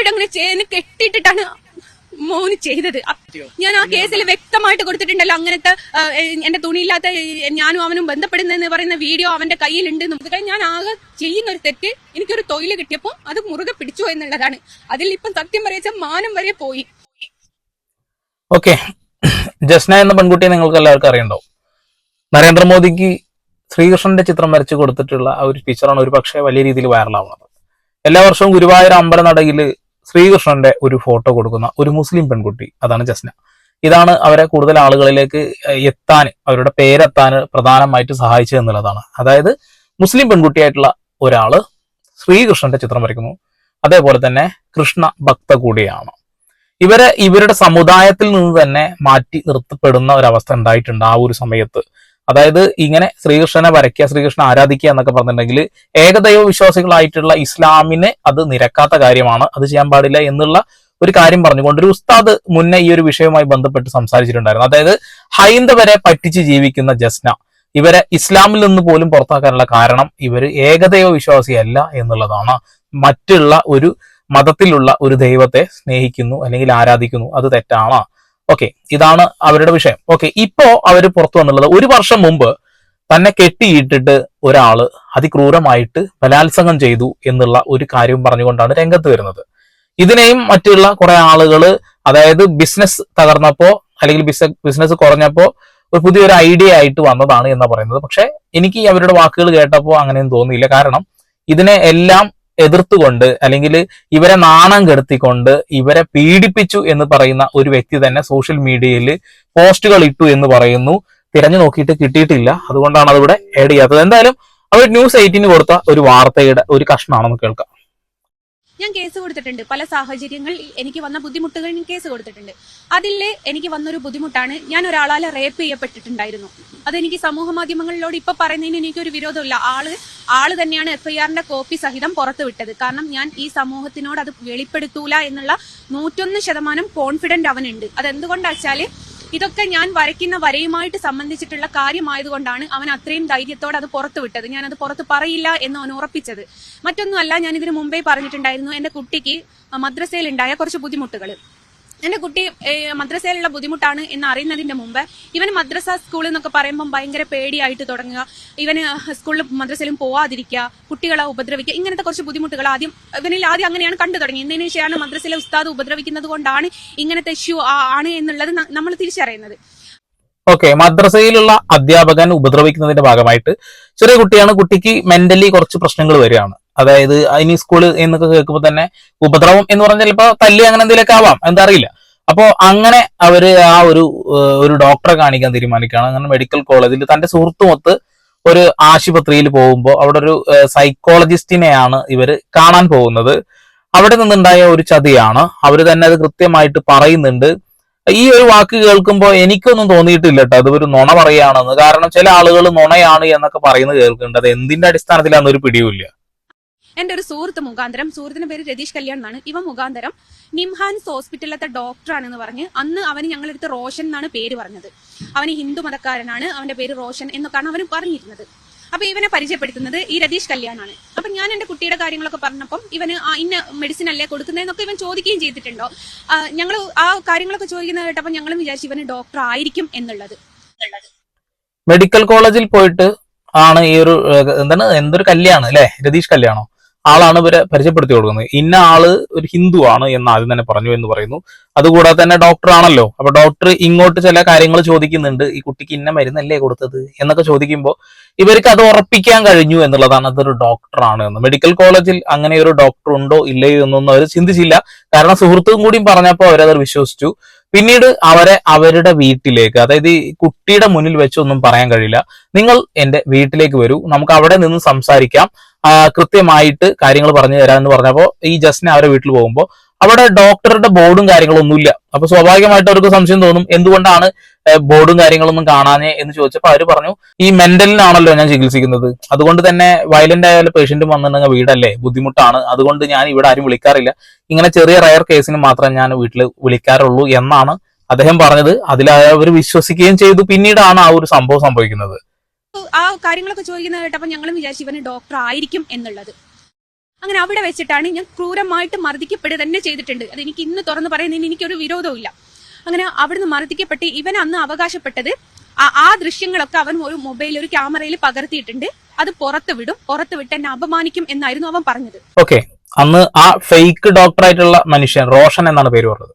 കൃത്യമായിട്ട് അങ്ങനെ ചെയ്യാൻ കെട്ടിയിട്ടിട്ടാണ് മോന് ചെയ്തത്. ഞാൻ ആ കേസിൽ വ്യക്തമായിട്ട് കൊടുത്തിട്ടുണ്ടല്ലോ അങ്ങനത്തെ എന്റെ തുണിയില്ലാത്ത ഞാനും അവനും ബന്ധപ്പെടുന്നെന്ന് പറയുന്ന വീഡിയോ അവന്റെ കയ്യിലുണ്ട് നമുക്ക് ഞാൻ ആകെ ചെയ്യുന്ന ഒരു തെറ്റ് എനിക്കൊരു തൊഴിൽ കിട്ടിയപ്പോൾ അത് മുറുകെ പിടിച്ചു എന്നുള്ളതാണ്. അതിൽ ഇപ്പം സത്യം പറയച്ച മാനം വരെ പോയി. ഓക്കെ. ജസ്ന എന്ന പെൺകുട്ടിയെ നിങ്ങൾക്ക് എല്ലാവർക്കും അറിയണ്ടാവും നരേന്ദ്രമോദിക്ക് ശ്രീകൃഷ്ണന്റെ ചിത്രം വരച്ചു കൊടുത്തിട്ടുള്ള ആ ഒരു ടീച്ചറാണ് ഒരു പക്ഷേ വലിയ രീതിയിൽ വൈറലാവുന്നത് എല്ലാ വർഷവും ഗുരുവായൂർ അമ്പലനടയിൽ ശ്രീകൃഷ്ണന്റെ ഒരു ഫോട്ടോ കൊടുക്കുന്ന ഒരു മുസ്ലിം പെൺകുട്ടി അതാണ് ജസ്ന. ഇതാണ് അവരെ കൂടുതൽ ആളുകളിലേക്ക് എത്താൻ അവരുടെ പേരെത്താൻ പ്രധാനമായിട്ട് സഹായിച്ചത് എന്നുള്ളതാണ്. അതായത് മുസ്ലിം പെൺകുട്ടിയായിട്ടുള്ള ഒരാൾ ശ്രീകൃഷ്ണന്റെ ചിത്രം വരയ്ക്കുന്നു. അതേപോലെ തന്നെ കൃഷ്ണ ഭക്ത കൂടിയാണ്. ഇവരെ ഇവരുടെ സമുദായത്തിൽ നിന്ന് തന്നെ മാറ്റി നിർത്തപ്പെടുന്ന ഒരവസ്ഥ ഉണ്ടായിട്ടുണ്ട് ആ ഒരു സമയത്ത്. അതായത് ഇങ്ങനെ ശ്രീകൃഷ്ണനെ വരയ്ക്കുക ശ്രീകൃഷ്ണനെ ആരാധിക്കുക എന്നൊക്കെ പറഞ്ഞിട്ടുണ്ടെങ്കിൽ ഏകദൈവ വിശ്വാസികളായിട്ടുള്ള ഇസ്ലാമിനെ അത് നിരക്കാത്ത കാര്യമാണ്. അത് ചെയ്യാൻ പാടില്ല എന്നുള്ള ഒരു കാര്യം പറഞ്ഞുകൊണ്ട് ഒരു ഉസ്താദ് മുന്നേ ഈ ഒരു വിഷയവുമായി ബന്ധപ്പെട്ട് സംസാരിച്ചിട്ടുണ്ടായിരുന്നു. അതായത് ഹൈന്ദവരെ പറ്റിച്ച് ജീവിക്കുന്ന ജസ്ന ഇവരെ ഇസ്ലാമിൽ നിന്ന് പോലും പുറത്താക്കാനുള്ള കാരണം ഇവർ ഏകദൈവ വിശ്വാസിയല്ല എന്നുള്ളതാണ്. മറ്റുള്ള ഒരു മതത്തിലുള്ള ഒരു ദൈവത്തെ സ്നേഹിക്കുന്നു അല്ലെങ്കിൽ ആരാധിക്കുന്നു. അത് തെറ്റാണ്. ഓക്കെ ഇതാണ് അവരുടെ വിഷയം. ഓക്കെ ഇപ്പോ അവർ പുറത്തു വന്നുള്ളത് ഒരു വർഷം മുമ്പ് തന്നെ കെട്ടിയിട്ടിട്ട് ഒരാൾ അതിക്രൂരമായിട്ട് ബലാത്സംഗം ചെയ്തു എന്നുള്ള ഒരു കാര്യം പറഞ്ഞുകൊണ്ടാണ് രംഗത്ത് വരുന്നത്. ഇതിനെയും മറ്റുള്ള കുറെ ആളുകൾ അതായത് ബിസിനസ് തകർന്നപ്പോ അല്ലെങ്കിൽ ബിസിനസ് കുറഞ്ഞപ്പോ ഒരു പുതിയൊരു ഐഡിയ ആയിട്ട് വന്നതാണ് എന്ന് പറയുന്നത്. പക്ഷെ എനിക്ക് അവരുടെ വാക്കുകൾ കേട്ടപ്പോൾ അങ്ങനെയൊന്നും തോന്നിയില്ല. കാരണം ഇതിനെ എല്ലാം എതിർത്തുകൊണ്ട് അല്ലെങ്കിൽ ഇവരെ നാണം കെടുത്തിക്കൊണ്ട് ഇവരെ പീഡിപ്പിച്ചു എന്ന് പറയുന്ന ഒരു വ്യക്തി തന്നെ സോഷ്യൽ മീഡിയയിൽ പോസ്റ്റുകൾ ഇട്ടു എന്ന് പറയുന്നു. തിരഞ്ഞു നോക്കിയിട്ട് കിട്ടിയിട്ടില്ല. അതുകൊണ്ടാണ് അതിവിടെ ആഡ് ചെയ്യാത്തത്. എന്തായാലും അവർ ന്യൂസ് എയ്റ്റീന് കൊടുത്ത ഒരു വാർത്തയുടെ ഒരു കഷ്ണമാണെന്ന് കേൾക്കാം. ഞാൻ കേസ് കൊടുത്തിട്ടുണ്ട്. പല സാഹചര്യങ്ങളിൽ എനിക്ക് വന്ന ബുദ്ധിമുട്ടുകൾ കേസ് കൊടുത്തിട്ടുണ്ട്. അതിൽ എനിക്ക് വന്നൊരു ബുദ്ധിമുട്ടാണ്. ഞാൻ ഒരാളെ റേപ്പ് ചെയ്യപ്പെട്ടിട്ടുണ്ടായിരുന്നു. അതെനിക്ക് സമൂഹ മാധ്യമങ്ങളിലോട് ഇപ്പൊ പറയുന്നതിന് എനിക്കൊരു വിരോധമില്ല. ആൾ ആൾ തന്നെയാണ് എഫ്ഐആറിന്റെ കോപ്പി സഹിതം പുറത്തു വിട്ടത്. കാരണം ഞാൻ ഈ സമൂഹത്തിനോട് അത് വെളിപ്പെടുത്തൂല എന്നുള്ള നൂറ്റൊന്ന് ശതമാനം കോൺഫിഡന്റ് അവനുണ്ട്. അതെന്തുകൊണ്ടാച്ചാൽ ഇതൊക്കെ ഞാൻ വരയ്ക്കുന്ന വരയുമായിട്ട് സംബന്ധിച്ചിട്ടുള്ള കാര്യമായതുകൊണ്ടാണ് അവൻ അത്രയും ധൈര്യത്തോടെ അത് പുറത്തു വിട്ടത്. ഞാൻ അത് പുറത്ത് പറയില്ല എന്ന് അവൻ ഉറപ്പിച്ചത്. മറ്റൊന്നുമല്ല ഞാൻ ഇതിനു മുമ്പേ പറഞ്ഞിട്ടുണ്ടായിരുന്നു എന്റെ കുട്ടിക്ക് മദ്രസയിൽ ഉണ്ടായ കുറച്ച് ബുദ്ധിമുട്ടുകൾ എന്റെ കുട്ടി മദ്രസയിലുള്ള ബുദ്ധിമുട്ടാണ് എന്ന് അറിയുന്നതിന്റെ മുമ്പ് ഇവന് മദ്രസ സ്കൂൾ എന്നൊക്കെ പറയുമ്പോൾ ഭയങ്കര പേടിയായിട്ട് തുടങ്ങുക. ഇവന് സ്കൂളിൽ മദ്രസയിലും പോവാതിരിക്കുക കുട്ടികളെ ഉപദ്രവിക്കുക ഇങ്ങനത്തെ കുറച്ച് ബുദ്ധിമുട്ടുകൾ ആദ്യം ഇവനിൽ ആദ്യം അങ്ങനെയാണ് കണ്ടു തുടങ്ങി എന്നതിന് ശേഷമാണ് മദ്രസയിലെ ഉസ്താദ് ഉപദ്രവിക്കുന്നത് കൊണ്ടാണ് ഇങ്ങനത്തെ ഇഷ്യൂ ആണ് എന്നുള്ളത് നമ്മൾ തിരിച്ചറിയുന്നത്. ഓക്കെ മദ്രസയിലുള്ള അധ്യാപകൻ ഉപദ്രവിക്കുന്നതിന്റെ ഭാഗമായിട്ട് ചെറിയ കുട്ടിയാണ്. കുട്ടിക്ക് മെന്റലി കുറച്ച് പ്രശ്നങ്ങൾ വരികയാണ്. അതായത് ഇനി സ്കൂൾ എന്നൊക്കെ കേൾക്കുമ്പോൾ തന്നെ ഉപദ്രവം എന്ന് പറഞ്ഞാൽ ഇപ്പൊ തല്ലി അങ്ങനെ എന്തെങ്കിലുമൊക്കെ ആവാം. എന്താ അറിയില്ല. അപ്പോ അങ്ങനെ അവർ ആ ഒരു ഒരു ഡോക്ടറെ കാണിക്കാൻ തീരുമാനിക്കുകയാണ്. അങ്ങനെ മെഡിക്കൽ കോളേജിൽ തന്റെ സുഹൃത്തുമൊത്ത് ഒരു ആശുപത്രിയിൽ പോകുമ്പോൾ അവിടെ ഒരു സൈക്കോളജിസ്റ്റിനെയാണ് ഇവർ കാണാൻ പോകുന്നത്. അവിടെ നിന്നുണ്ടായ ഒരു ചതിയാണ്. അവർ തന്നെ അത് കൃത്യമായിട്ട് പറയുന്നുണ്ട്. ഈ ഒരു വാക്ക് കേൾക്കുമ്പോൾ എനിക്കൊന്നും തോന്നിയിട്ടില്ല കേട്ടോ അത് ഒരു നുണ പറയുകയാണെന്ന് കാരണം ചില ആളുകൾ നുണയാണ് എന്നൊക്കെ പറയുന്നത് കേൾക്കുന്നുണ്ട്. അത് എന്തിന്റെ അടിസ്ഥാനത്തിലാണെന്നൊരു പിടിയുമില്ല. എന്റെ ഒരു സുഹൃത്ത് മുഖാന്തരം സുഹൃത്തിന്റെ പേര് രതീഷ് കല്യാൺ എന്നാണ്. ഇവ മുഖാന്തരം നിംഹാൻസ് ഹോസ്പിറ്റലിലത്തെ ഡോക്ടറാണെന്ന് പറഞ്ഞ് അന്ന് അവന് ഞങ്ങളെടുത്ത് റോഷൻ എന്നാണ് പേര് പറഞ്ഞത്. അവന് ഹിന്ദു മതക്കാരനാണ് അവന്റെ പേര് റോഷൻ എന്നൊക്കെയാണ് അവന് പറഞ്ഞിരുന്നത്. അപ്പൊ ഇവനെ പരിചയപ്പെടുത്തുന്നത് ഈ രതീഷ് കല്യാണാണ്. അപ്പൊ ഞാൻ എന്റെ കുട്ടിയുടെ കാര്യങ്ങളൊക്കെ പറഞ്ഞപ്പം ഇവന് ഇന്ന മെഡിസിൻ അല്ലേ കൊടുക്കുന്നതെന്നൊക്കെ ഇവൻ ചോദിക്കുകയും ചെയ്തിട്ടുണ്ടോ? ഞങ്ങൾ ആ കാര്യങ്ങളൊക്കെ ചോദിക്കുന്നത് കേട്ടപ്പോൾ ഞങ്ങളും വിചാരിച്ചു ഇവന് ഡോക്ടർ ആയിരിക്കും എന്നുള്ളത്. മെഡിക്കൽ കോളേജിൽ പോയിട്ട് ആണ് ഈ ഒരു എന്താണ് എന്തൊരു കല്യാണം അല്ലെ? രതീഷ് കല്യാണോ. ആളാണ് ഇവരെ പരിചയപ്പെടുത്തി കൊടുക്കുന്നത്. ഇന്ന ആൾ ഒരു ഹിന്ദു ആണ് എന്ന് ആദ്യം തന്നെ പറഞ്ഞു എന്ന് പറയുന്നു. അതുകൂടാതെ തന്നെ ഡോക്ടർ ആണല്ലോ. അപ്പൊ ഡോക്ടർ ഇങ്ങോട്ട് ചില കാര്യങ്ങൾ ചോദിക്കുന്നുണ്ട്. ഈ കുട്ടിക്ക് ഇന്ന മരുന്നല്ലേ കൊടുത്തത് എന്നൊക്കെ ചോദിക്കുമ്പോൾ ഇവർക്ക് അത് ഉറപ്പിക്കാൻ കഴിഞ്ഞു എന്നുള്ളതാണ് അതൊരു ഡോക്ടറാണ് എന്ന്. മെഡിക്കൽ കോളേജിൽ അങ്ങനെ ഒരു ഡോക്ടർ ഉണ്ടോ ഇല്ലയോ എന്നൊന്നും അവർ ചിന്തിച്ചില്ല. കാരണം സുഹൃത്തും കൂടിയും പറഞ്ഞപ്പോൾ അവരത് വിശ്വസിച്ചു. പിന്നീട് അവരെ അവരുടെ വീട്ടിലേക്ക് അതായത് ഈ കുട്ടിയുടെ മുന്നിൽ വെച്ചൊന്നും പറയാൻ കഴിയില്ല. നിങ്ങൾ എന്റെ വീട്ടിലേക്ക് വരൂ. നമുക്ക് അവിടെ നിന്ന് സംസാരിക്കാം. കൃത്യമായിട്ട് കാര്യങ്ങൾ പറഞ്ഞു തരാം എന്ന് പറഞ്ഞപ്പോൾ ഈ ജസ്റ്റിനെ അവരെ വീട്ടിൽ പോകുമ്പോൾ അവിടെ ഡോക്ടറുടെ ബോർഡും കാര്യങ്ങളും ഒന്നുമില്ല അപ്പൊ സ്വാഭാവികമായിട്ട് അവർക്ക് സംശയം തോന്നും എന്തുകൊണ്ടാണ് ബോർഡും കാര്യങ്ങളൊന്നും കാണാനേ എന്ന് ചോദിച്ചപ്പോൾ അവർ പറഞ്ഞു ഈ മെന്റലിനാണല്ലോ ഞാൻ ചികിത്സിക്കുന്നത്. അതുകൊണ്ട് തന്നെ വയലന്റ് ആയാലും പേഷ്യന്റ് വന്നിട്ടുണ്ടെങ്കിൽ വീടല്ലേ? ബുദ്ധിമുട്ടാണ്. അതുകൊണ്ട് ഞാൻ ഇവിടെ ആരും വിളിക്കാറില്ല. ഇങ്ങനെ ചെറിയ റയർ കേസിന് മാത്രമേ ഞാൻ വീട്ടിൽ വിളിക്കാറുള്ളൂ എന്നാണ് അദ്ദേഹം പറഞ്ഞത്. അതിൽ അവർ വിശ്വസിക്കുകയും ചെയ്തു. പിന്നീടാണ് ആ ഒരു സംഭവം സംഭവിക്കുന്നത്. ആ കാര്യങ്ങളൊക്കെ ചോദിക്കുന്നത് കേട്ടപ്പോൾ ഞങ്ങളും വിചാരിച്ചു ഇവന് ഡോക്ടർ ആയിരിക്കും എന്നുള്ളത്. അങ്ങനെ അവിടെ വെച്ചിട്ടാണ് ഞാൻ ക്രൂരമായിട്ട് മർദ്ദിക്കപ്പെടുക തന്നെ ചെയ്തിട്ടുണ്ട്. അത് എനിക്ക് ഇന്ന് തുറന്ന് പറയുന്നതിന് എനിക്കൊരു വിരോധവും ഇല്ല. അങ്ങനെ അവിടുന്ന് മർദ്ദിക്കപ്പെട്ട് ഇവൻ അന്ന് അവകാശപ്പെട്ടത് ആ- ദൃശ്യങ്ങളൊക്കെ അവൻ ഒരു മൊബൈൽ ഒരു ക്യാമറയിൽ പകർത്തിയിട്ടുണ്ട്. അത് പുറത്ത് വിടും. പുറത്ത് വിട്ട് എന്നെ അപമാനിക്കും എന്നായിരുന്നു അവൻ പറഞ്ഞത്. ഓക്കെ അന്ന് ആ ഫേക്ക് ഡോക്ടർ ആയിട്ടുള്ള മനുഷ്യൻ റോഷൻ എന്നാണ് പേര് പറഞ്ഞത്.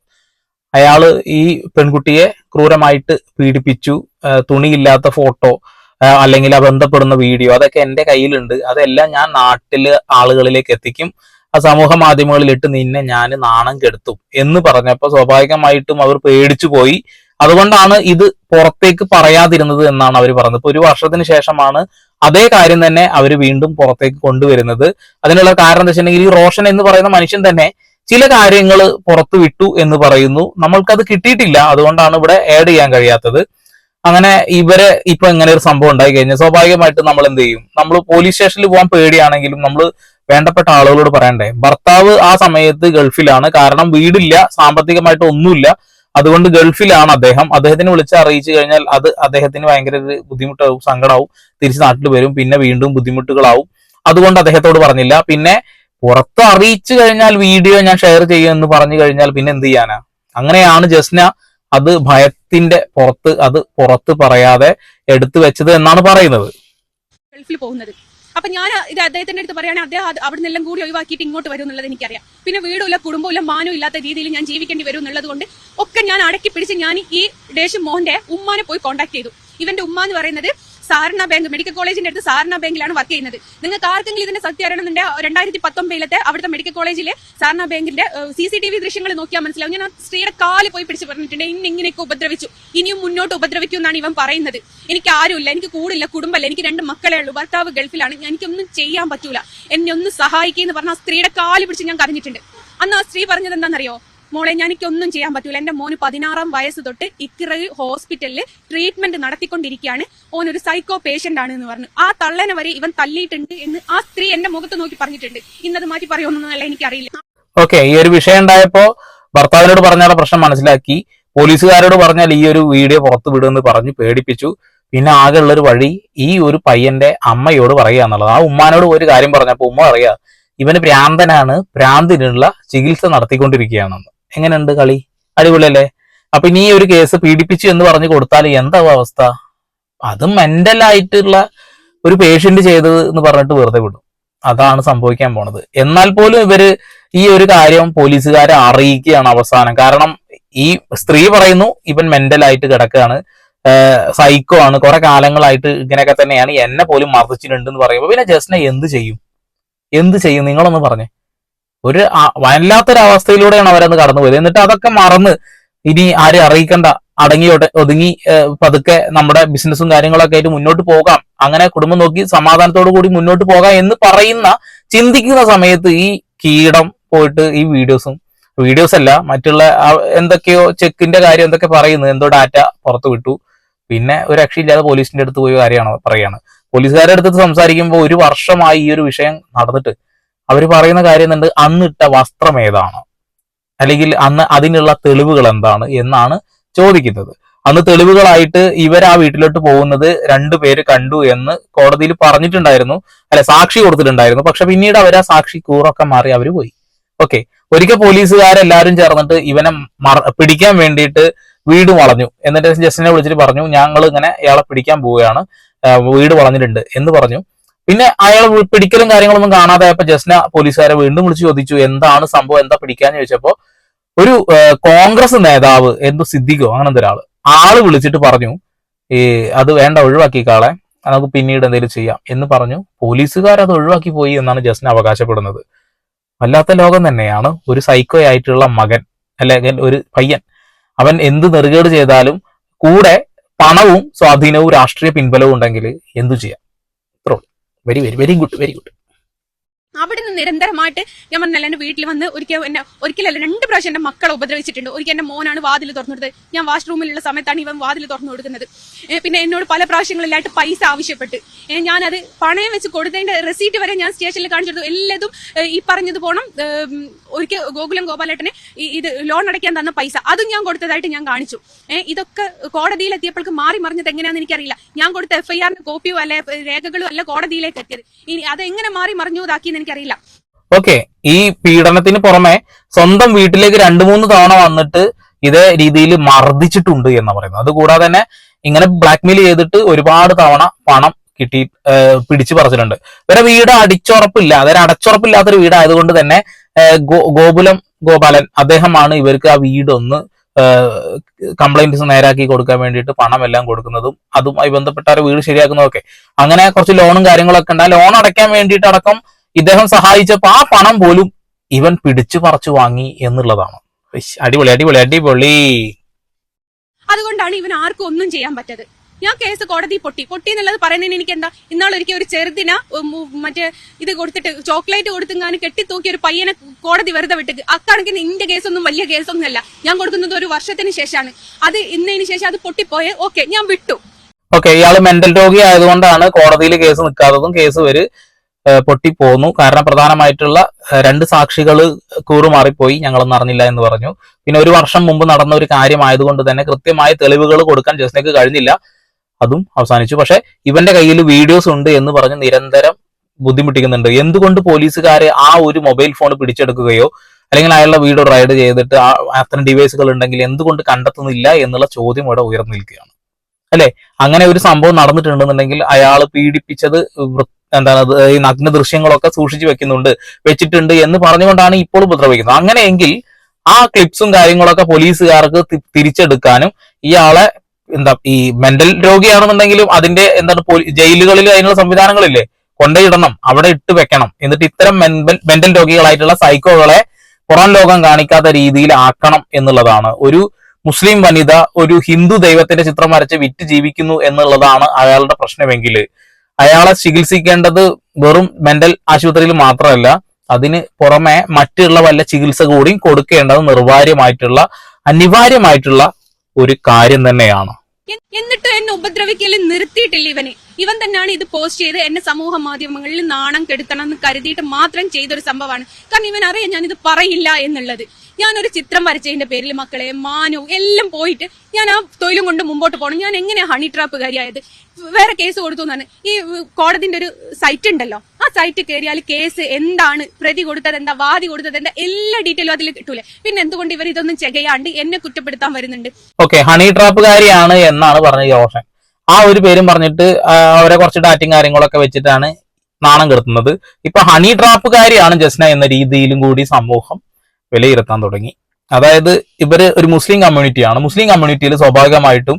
അയാൾ ഈ പെൺകുട്ടിയെ ക്രൂരമായിട്ട് പീഡിപ്പിച്ചു. തുണിയില്ലാത്ത ഫോട്ടോ അല്ലെങ്കിൽ ആ ബന്ധപ്പെടുന്ന വീഡിയോ അതൊക്കെ എന്റെ കയ്യിലുണ്ട്. അതെല്ലാം ഞാൻ നാട്ടിൽ ആളുകളിലേക്ക് എത്തിക്കും. ആ സമൂഹ മാധ്യമങ്ങളിലിട്ട് നിന്നെ ഞാൻ നാണം കെടുത്തും എന്ന് പറഞ്ഞപ്പോൾ സ്വാഭാവികമായിട്ടും അവർ പേടിച്ചു പോയി. അതുകൊണ്ടാണ് ഇത് പുറത്തേക്ക് പറയാതിരുന്നത് എന്നാണ് അവർ പറഞ്ഞത്. ഇപ്പൊ ഒരു വർഷത്തിന് ശേഷമാണ് അതേ കാര്യം തന്നെ അവർ വീണ്ടും പുറത്തേക്ക് കൊണ്ടുവരുന്നത്. അതിനുള്ള കാരണം എന്താ വെച്ചിട്ടുണ്ടെങ്കിൽ ഈ റോഷൻ എന്ന് പറയുന്ന മനുഷ്യൻ തന്നെ ചില കാര്യങ്ങൾ പുറത്തു വിട്ടു എന്ന് പറയുന്നു. നമ്മൾക്കത് കിട്ടിയിട്ടില്ല. അതുകൊണ്ടാണ് ഇവിടെ ആഡ് ചെയ്യാൻ കഴിയാത്തത്. അങ്ങനെ ഇവരെ ഇപ്പൊ ഇങ്ങനെ ഒരു സംഭവം ഉണ്ടായി കഴിഞ്ഞാൽ സ്വാഭാവികമായിട്ട് നമ്മൾ എന്ത് ചെയ്യും? നമ്മൾ പോലീസ് സ്റ്റേഷനിൽ പോകാൻ പേടിയാണെങ്കിലും നമ്മൾ വേണ്ടപ്പെട്ട ആളുകളോട് പറയണ്ടേ? ഭർത്താവ് ആ സമയത്ത് ഗൾഫിലാണ്. കാരണം വീടില്ല സാമ്പത്തികമായിട്ട് ഒന്നുമില്ല. അതുകൊണ്ട് ഗൾഫിലാണ് അദ്ദേഹം. അദ്ദേഹത്തിന് വിളിച്ച് അറിയിച്ചു കഴിഞ്ഞാൽ അത് അദ്ദേഹത്തിന് ഭയങ്കര ഒരു ബുദ്ധിമുട്ടാവും സങ്കടമാവും തിരിച്ച് നാട്ടിൽ വരും. പിന്നെ വീണ്ടും ബുദ്ധിമുട്ടുകളാവും. അതുകൊണ്ട് അദ്ദേഹത്തോട് പറഞ്ഞില്ല. പിന്നെ പുറത്ത് അറിയിച്ചു കഴിഞ്ഞാൽ വീഡിയോ ഞാൻ ഷെയർ ചെയ്യുമെന്ന് പറഞ്ഞു കഴിഞ്ഞാൽ പിന്നെ എന്ത് ചെയ്യാനാ? അങ്ങനെയാണ് ജസ്ന അത് ഭയത്തിന്റെ പുറത്ത് അത് പുറത്ത് പറയാതെ എടുത്തു വെച്ചത് എന്നാണ് പറയുന്നത്. അപ്പൊ ഞാൻ ഇത് അദ്ദേഹത്തിന്റെ അടുത്ത് പറയുകയാണെങ്കിൽ അദ്ദേഹം അവിടെ നിന്നെല്ലാം കൂടി ഒഴിവാക്കിയിട്ട് ഇങ്ങോട്ട് വരും എന്നുള്ളത് എനിക്കറിയാം. പിന്നെ വീടുമില്ല കുടുംബമില്ല മാനും ഇല്ലാത്ത രീതിയിൽ ഞാൻ ജീവിക്കേണ്ടി വരും എന്നുള്ളത് കൊണ്ട് ഒക്കെ ഞാൻ അടക്കി പിടിച്ച് ഞാൻ ഈ ദേശം മോഹന്റെ ഉമ്മാനെ പോയി കോൺടാക്ട് ചെയ്തു. ഇവന്റെ ഉമ്മ എന്ന് പറയുന്നത് സാരണ ബാങ്ക് മെഡിക്കൽ കോളേജിന്റെ അടുത്ത് സാരണ ബാങ്കിലാണ് വർക്ക് ചെയ്യുന്നത്. നിങ്ങൾക്ക് ആർക്കെങ്കിലും ഇതിന്റെ സത്യം അറിയണമെന്നുണ്ടെ രണ്ടായിരത്തി പത്തൊമ്പതിലത്തെ അവിടുത്തെ മെഡിക്കൽ കോളേജിലെ സാരണ ബാങ്കിന്റെ സി സി ടി വി ദൃശ്യങ്ങൾ നോക്കിയാൽ മനസ്സിലാവും. ഞാൻ സ്ത്രീയുടെ കാൽ പോയി പിടിച്ച് പറഞ്ഞിട്ടുണ്ട്. ഇന്ന് ഇങ്ങനെയൊക്കെ ഉപദ്രവിച്ചു. ഇനിയും മുന്നോട്ട് ഉപദ്രവിക്കും എന്നാണ് ഇവൻ പറയുന്നത്. എനിക്ക് ആരുമില്ല. എനിക്ക് കൂടില്ല കുടുംബമല്ല. എനിക്ക് രണ്ട് മക്കളെ ഉള്ളൂ. ഭർത്താവ് ഗൾഫിലാണ്. എനിക്കൊന്നും ചെയ്യാൻ പറ്റൂല. എന്നെ ഒന്ന് സഹായിക്കുക എന്ന് പറഞ്ഞ ആ സ്ത്രീയുടെ കാൽ പിടിച്ച് ഞാൻ കരഞ്ഞിട്ടുണ്ട്. അന്ന് ആ സ്ത്രീ പറഞ്ഞത് എന്താണെന്നറിയോ? മോളെ ഞാൻ എനിക്കൊന്നും ചെയ്യാൻ പറ്റൂല. എന്റെ മോന് പതിനാറാം വയസ്സ് തൊട്ട് ഇക്കിറ ഹോസ്പിറ്റലിൽ ട്രീറ്റ്മെന്റ് നടത്തിക്കൊണ്ടിരിക്കുകയാണ്. ഓൻ ഒരു സൈക്കോ പേഷ്യന്റ് ആണ് എന്ന് പറഞ്ഞു. ആ തള്ളനെ വരെ ഇവൻ തല്ലിയിട്ടുണ്ട് എന്ന് ആ സ്ത്രീ എന്റെ മുഖത്ത് നോക്കി പറഞ്ഞിട്ടുണ്ട്. ഇന്നത് മാറ്റി പറയുമെന്നല്ല എനിക്കറിയില്ല. ഓക്കെ ഈ ഒരു വിഷയം ഉണ്ടായപ്പോ ഭർത്താവിനോട് പറഞ്ഞാൽ പ്രശ്നം മനസ്സിലാക്കി. പോലീസുകാരോട് പറഞ്ഞാൽ ഈ ഒരു വീഡിയോ പുറത്തു വിടുമെന്ന് പറഞ്ഞു പേടിപ്പിച്ചു. പിന്നെ ആകെ ഉള്ളൊരു വഴി ഈ ഒരു പയ്യന്റെ അമ്മയോട് പറയുക എന്നുള്ളത്. ആ ഉമ്മാനോട് ഒരു കാര്യം പറഞ്ഞപ്പോ ഉമ്മ പറയാ ഇവന് ഭ്രാന്തനാണ് ഭ്രാന്തിനുള്ള ചികിത്സ നടത്തിക്കൊണ്ടിരിക്കുകയാണെന്ന്. എങ്ങനെയുണ്ട് കളി? അടിപൊളിയല്ലേ? അപ്പൊ ഇനി ഒരു കേസ് പീഡിപ്പിച്ചു എന്ന് പറഞ്ഞു കൊടുത്താൽ എന്താവും അവസ്ഥ? അത് മെന്റൽ ആയിട്ടുള്ള ഒരു പേഷ്യന്റ് ചെയ്തത് എന്ന് പറഞ്ഞിട്ട് വെറുതെ വിടും. അതാണ് സംഭവിക്കാൻ പോണത്. എന്നാൽ പോലും ഇവർ ഈ ഒരു കാര്യം പോലീസുകാരെ അറിയിക്കുകയാണ് അവസാനം. കാരണം ഈ സ്ത്രീ പറയുന്നു ഇവൻ മെന്റൽ ആയിട്ട് കിടക്കുകയാണ്. സൈക്കോ ആണ്. കുറെ കാലങ്ങളായിട്ട് ഇങ്ങനെയൊക്കെ തന്നെയാണ്. എന്നെ പോലും മർദ്ദിച്ചിട്ടുണ്ട് എന്ന് പറയുമ്പോൾ പിന്നെ ജസ്റ്റിനെ എന്ത് ചെയ്യും? എന്ത് ചെയ്യും? നിങ്ങളൊന്ന് പറഞ്ഞേ. ഒരു വല്ലാത്തൊരവസ്ഥയിലൂടെയാണ് അവരന്ന് കടന്നു പോയത് എന്നിട്ട് അതൊക്കെ മറന്ന് ഇനി ആരും അറിയിക്കണ്ട. അടങ്ങി ഒതുങ്ങി പതുക്കെ നമ്മുടെ ബിസിനസ്സും കാര്യങ്ങളൊക്കെ ആയിട്ട് മുന്നോട്ട് പോകാം. അങ്ങനെ കുടുംബം നോക്കി സമാധാനത്തോടു കൂടി മുന്നോട്ട് പോകാം എന്ന് പറയുന്ന ചിന്തിക്കുന്ന സമയത്ത് ഈ കീടം പോയിട്ട് ഈ വീഡിയോസും വീഡിയോസ് അല്ല മറ്റുള്ള എന്തൊക്കെയോ ചെക്കിന്റെ കാര്യം എന്തൊക്കെ പറയുന്നു എന്തോ ഡാറ്റ പുറത്തു വിട്ടു. പിന്നെ ഒരു രക്ഷയില്ലാതെ പോലീസിന്റെ അടുത്ത് പോയി കാര്യമാണ് പറയാണ് പോലീസുകാരുടെ അടുത്ത് സംസാരിക്കുമ്പോൾ ഒരു വർഷമായി ഈ ഒരു വിഷയം നടന്നിട്ട് അവർ പറയുന്ന കാര്യം എന്ത്? അന്നിട്ട വസ്ത്രം ഏതാണ്? അല്ലെങ്കിൽ അന്ന് അതിനുള്ള തെളിവുകൾ എന്താണ് എന്നാണ് ചോദിക്കുന്നത്. അന്ന് തെളിവുകളായിട്ട് ഇവർ ആ വീട്ടിലോട്ട് പോകുന്നത് രണ്ടുപേര് കണ്ടു എന്ന് കോടതിയിൽ പറഞ്ഞിട്ടുണ്ടായിരുന്നു. അല്ലെ സാക്ഷി കൊടുത്തിട്ടുണ്ടായിരുന്നു. പക്ഷെ പിന്നീട് അവർ ആ സാക്ഷി കൂറൊക്കെ മാറി അവർ പോയി. ഓക്കെ. ഒരിക്കൽ പോലീസുകാരെല്ലാരും ചേർന്നിട്ട് ഇവനെ പിടിക്കാൻ വേണ്ടിയിട്ട് വീട് വളഞ്ഞു. എന്നിട്ട് ജസ്റ്റിനെ വിളിച്ചിട്ട് പറഞ്ഞു ഞങ്ങൾ ഇങ്ങനെ ഇയാളെ പിടിക്കാൻ പോവുകയാണ്. വീട് വളഞ്ഞിട്ടുണ്ട് എന്ന് പറഞ്ഞു. പിന്നെ അയാൾ പിടിക്കലും കാര്യങ്ങളൊന്നും കാണാതായപ്പോ ജസ്ന പോലീസുകാരെ വീണ്ടും വിളിച്ച് ചോദിച്ചു എന്താണ് സംഭവം? എന്താ പിടിക്കാന്ന് ചോദിച്ചപ്പോ ഒരു കോൺഗ്രസ് നേതാവ് എന്തോ സിദ്ദിഖോ അങ്ങനെ ഒരാൾ. ആൾ വിളിച്ചിട്ട് പറഞ്ഞു ഈ അത് വേണ്ട ഒഴിവാക്കിക്കാളെ നമുക്ക് പിന്നീട് എന്തെങ്കിലും ചെയ്യാം. എന്ന് പറഞ്ഞു. പോലീസുകാർ അത് ഒഴിവാക്കി പോയി എന്നാണ് ജസ്ന അവകാശപ്പെടുന്നത്. വല്ലാത്ത ലോകം തന്നെയാണ്. ഒരു സൈക്കോ ആയിട്ടുള്ള മകൻ അല്ലെങ്കിൽ ഒരു പയ്യൻ. അവൻ എന്ത് നെറുകേട് ചെയ്താലും കൂടെ പണവും സ്വാധീനവും രാഷ്ട്രീയ പിൻബലവും ഉണ്ടെങ്കിൽ എന്തു ചെയ്യാം? Very very very good very good അവിടെ നിന്ന് നിരന്തരമായിട്ട് ഞാൻ പറഞ്ഞല്ല എന്റെ വീട്ടിൽ വന്ന് ഒരിക്കൽ എന്നെ ഒരിക്കലല്ല രണ്ട് പ്രാവശ്യം എന്റെ മക്കളെ ഉപദ്രവിച്ചിട്ടുണ്ട്. ഒരിക്കൽ എന്റെ മോനാണ് വാതിൽ തുറന്നെടുത്തത് ഞാൻ വാഷ്റൂമിലുള്ള സമയത്താണ് ഇവൻ വാതിൽ തുറന്നു കൊടുക്കുന്നത്. പിന്നെ എന്നോട് പല പ്രാവശ്യങ്ങളിലായിട്ട് പൈസ ആവശ്യപ്പെട്ട്. ഞാനത് പണയം വെച്ച് കൊടുത്തതിന്റെ റെസീറ്റ് വരെ ഞാൻ സ്റ്റേഷനിൽ കാണിച്ചു എല്ലാതും ഈ പറഞ്ഞത് പോണം ഒരിക്കൽ ഗോകുലം ഗോപാലേട്ടനെ ഇത് ലോൺ അടയ്ക്കാൻ തന്ന പൈസ. അതും ഞാൻ കൊടുത്തതായിട്ട് ഞാൻ കാണിച്ചു. ഇതൊക്കെ കോടതിയിൽ എത്തിയപ്പോൾക്ക് മാറി മറിഞ്ഞത് എങ്ങനെയാണെന്ന് എനിക്കറിയില്ല. ഞാൻ കൊടുത്ത എഫ്ഐആറിന്റെ കോപ്പിയോ അല്ലെ രേഖകളോ അല്ല കോടതിയിലേക്ക് എത്തിയത്. ഇനി അതെങ്ങനെ മാറി മറിഞ്ഞു എനിക്കറിയില്ല. ഓക്കെ ഈ പീഡനത്തിന് പുറമെ സ്വന്തം വീട്ടിലേക്ക് രണ്ടു മൂന്ന് തവണ വന്നിട്ട് ഇതേ രീതിയിൽ മർദ്ദിച്ചിട്ടുണ്ട് എന്ന് പറയുന്നത് അതുകൂടാതെ തന്നെ ഇങ്ങനെ ബ്ലാക്ക്മെയിൽ ചെയ്തിട്ട് ഒരുപാട് തവണ പണം കിട്ടി പിടിച്ചു പറിച്ചിട്ടുണ്ട്. ഇവരെ വീട് അടിച്ചുറപ്പില്ല അതായത് അടച്ചുറപ്പില്ലാത്തൊരു വീടായതുകൊണ്ട് തന്നെ ഗോകുലം ഗോപാലൻ അദ്ദേഹമാണ് ഇവർക്ക് ആ വീടൊന്ന് കംപ്ലൈന്റ്സ് നേരാക്കി കൊടുക്കാൻ വേണ്ടിയിട്ട് പണം എല്ലാം കൊടുക്കുന്നതും അതുമായി ബന്ധപ്പെട്ട ഒരു വീട് ശരിയാക്കുന്നതൊക്കെ. അങ്ങനെ കുറച്ച് ലോണും കാര്യങ്ങളൊക്കെ ഉണ്ട്. ആ ലോൺ അടയ്ക്കാൻ വേണ്ടിയിട്ട് അടക്കം ഇദ്ദേഹം സഹായിച്ചപ്പോ ആ പണം പോലും ഇവൻ പിടിച്ചു പറിച്ചു വാങ്ങി എന്നുള്ളതാണ്. അടിപൊളി അടിപൊളി അടിപൊളി. അതുകൊണ്ടാണ് ഇവൻ ആർക്കും ഒന്നും ചെയ്യാൻ പറ്റത് ഞാൻ കേസ് കോടതി പൊട്ടി. പൊട്ടി എന്നുള്ളത് പറയുന്നതിന് എനിക്ക് എന്താ ഇന്നാളൊരിക്കൽ ഒരു ചെറുതിന മറ്റേ ഇത് കൊടുത്തിട്ട് ചോക്ലേറ്റ് കൊടുത്തുങ്ങാനും കെട്ടിത്തൂക്കി ഒരു പയ്യനെ കോടതി വെറുതെ വിട്ടു അക്കാണെങ്കിൽ ഇന്റെ കേസൊന്നും വലിയ കേസൊന്നും അല്ല ഞാൻ കൊടുക്കുന്നത് ഒരു വർഷത്തിന് ശേഷമാണ്. അത് ഇന്നതിന് ശേഷം അത് പൊട്ടിപ്പോയെ ഓക്കെ ഞാൻ വിട്ടു. ഓക്കെ ഇയാൾ മെന്റൽ രോഗി ആയതുകൊണ്ടാണ് കോടതിയിൽ കേസ് നിൽക്കാത്തതും കേസ് വര് ഏഹ്, പൊട്ടിപ്പോന്നു. കാരണം പ്രധാനമായിട്ടുള്ള രണ്ട് സാക്ഷികൾ കൂറുമാറിപ്പോയി ഞങ്ങളൊന്നും അറിഞ്ഞില്ല എന്ന് പറഞ്ഞു. പിന്നെ ഒരു വർഷം മുമ്പ് നടന്ന ഒരു കാര്യമായതുകൊണ്ട് തന്നെ കൃത്യമായ തെളിവുകൾ കൊടുക്കാൻ ജസ്നയ്ക്ക് കഴിഞ്ഞില്ല. അതും അവസാനിച്ചു. പക്ഷെ ഇവന്റെ കയ്യിൽ വീഡിയോസ് ഉണ്ട് എന്ന് പറഞ്ഞ് നിരന്തരം ബുദ്ധിമുട്ടിക്കുന്നുണ്ട്. എന്തുകൊണ്ട് പോലീസുകാരെ ആ ഒരു മൊബൈൽ ഫോൺ പിടിച്ചെടുക്കുകയോ അല്ലെങ്കിൽ അയാളുടെ വീട് റൈഡ് ചെയ്തിട്ട് അത്തരം ഡിവൈസുകൾ ഉണ്ടെങ്കിൽ എന്തുകൊണ്ട് കണ്ടെത്തുന്നില്ല എന്നുള്ള ചോദ്യം ഇവിടെ ഉയർന്നു നിൽക്കുകയാണ് അല്ലെ? അങ്ങനെ ഒരു സംഭവം നടന്നിട്ടുണ്ടെന്നുണ്ടെങ്കിൽ അയാൾ പീഡിപ്പിച്ചത് എന്താണ് ഈ നഗ്ന ദൃശ്യങ്ങളൊക്കെ സൂക്ഷിച്ചു വെക്കുന്നുണ്ട് വെച്ചിട്ടുണ്ട് എന്ന് പറഞ്ഞുകൊണ്ടാണ് ഇപ്പോൾ ഉപദ്രവിക്കുന്നത്. അങ്ങനെയെങ്കിൽ ആ ക്ലിപ്സും കാര്യങ്ങളൊക്കെ പോലീസുകാർക്ക് തിരിച്ചെടുക്കാനും ഇയാളെ എന്താ ഈ മെന്റൽ രോഗിയാണെന്നുണ്ടെങ്കിലും അതിന്റെ എന്താണ് ജയിലുകളിൽ അതിനുള്ള സംവിധാനങ്ങളില്ലേ? കൊണ്ടയിടണം അവിടെ ഇട്ട് വെക്കണം. എന്നിട്ട് ഇത്തരം മെന്റൽ രോഗികളായിട്ടുള്ള സൈക്കോകളെ പുറം ലോകം കാണിക്കാത്ത രീതിയിൽ ആക്കണം എന്നുള്ളതാണ്. ഒരു മുസ്ലിം വനിത ഒരു ഹിന്ദു ദൈവത്തിന്റെ ചിത്രം വരച്ച് വിറ്റ് ജീവിക്കുന്നു എന്നുള്ളതാണ് അയാളുടെ പ്രശ്നമെങ്കിൽ അയാളെ ചികിത്സിക്കേണ്ടത് വെറും മെന്റൽ ആശുപത്രിയിൽ മാത്രമല്ല അതിന് പുറമെ മറ്റുള്ള വല്ല ചികിത്സ കൂടിയും കൊടുക്കേണ്ടത് നിർവാര്യമായിട്ടുള്ള അനിവാര്യമായിട്ടുള്ള ഒരു കാര്യം തന്നെയാണ്. എന്നിട്ട് എന്നെ ഉപദ്രവിക്കൽ നിർത്തിയിട്ടില്ല ഇവന്. ഇവൻ തന്നെയാണ് ഇത് പോസ്റ്റ് ചെയ്ത് എന്നെ സമൂഹ മാധ്യമങ്ങളിൽ നാണം കെടുത്തണം എന്ന് കരുതിയിട്ട് മാത്രം ചെയ്തൊരു സംഭവമാണ്. കാരണം ഇവൻ അറിയാം ഞാൻ ഇത് പറയില്ല എന്നുള്ളത്. ഞാനൊരു ചിത്രം വരച്ചതിന്റെ പേരിൽ മക്കളെ മാനു എല്ലാം പോയിട്ട് ഞാൻ ആ തൊഴിലും കൊണ്ട് മുമ്പോട്ട് പോകണം ഞാൻ എങ്ങനെയാണ് ഹണി ട്രാപ്പുകാരിയായത് വേറെ കേസ് കൊടുത്തു എന്നാണ്. ഈ കോടതിന്റെ ഒരു സൈറ്റ് ഉണ്ടല്ലോ. ആ സൈറ്റ് കയറിയാൽ കേസ് എന്താണ്? പ്രതി കൊടുത്തത് എന്താ? വാദി കൊടുത്തത് എന്താ? എല്ലാ ഡീറ്റെയിലും അതിൽ കിട്ടൂലേ. പിന്നെ എന്തുകൊണ്ട് ഇവർ ഇതൊന്നും ചെയ്യാണ്ട് എന്നെ കുറ്റപ്പെടുത്താൻ വരുന്നുണ്ട്? ഓക്കെ ഹണി ട്രാപ്പുകാരിയാണ് എന്നാണ് പറഞ്ഞത് റോഷൻ ആ ഒരു പേരും പറഞ്ഞിട്ട് അവരെ കുറച്ച് ഡാറ്റയും കാര്യങ്ങളൊക്കെ വെച്ചിട്ടാണ് നാണം കെടുത്തുന്നത്. ഇപ്പൊ ഹണി ട്രാപ്പുകാരിയാണ് ജസ്ന എന്ന രീതിയിലും കൂടി സമൂഹം വിലയിരുത്താൻ തുടങ്ങി. അതായത് ഇവർ ഒരു മുസ്ലിം കമ്മ്യൂണിറ്റിയാണ് മുസ്ലിം കമ്മ്യൂണിറ്റിയിൽ സ്വാഭാവികമായിട്ടും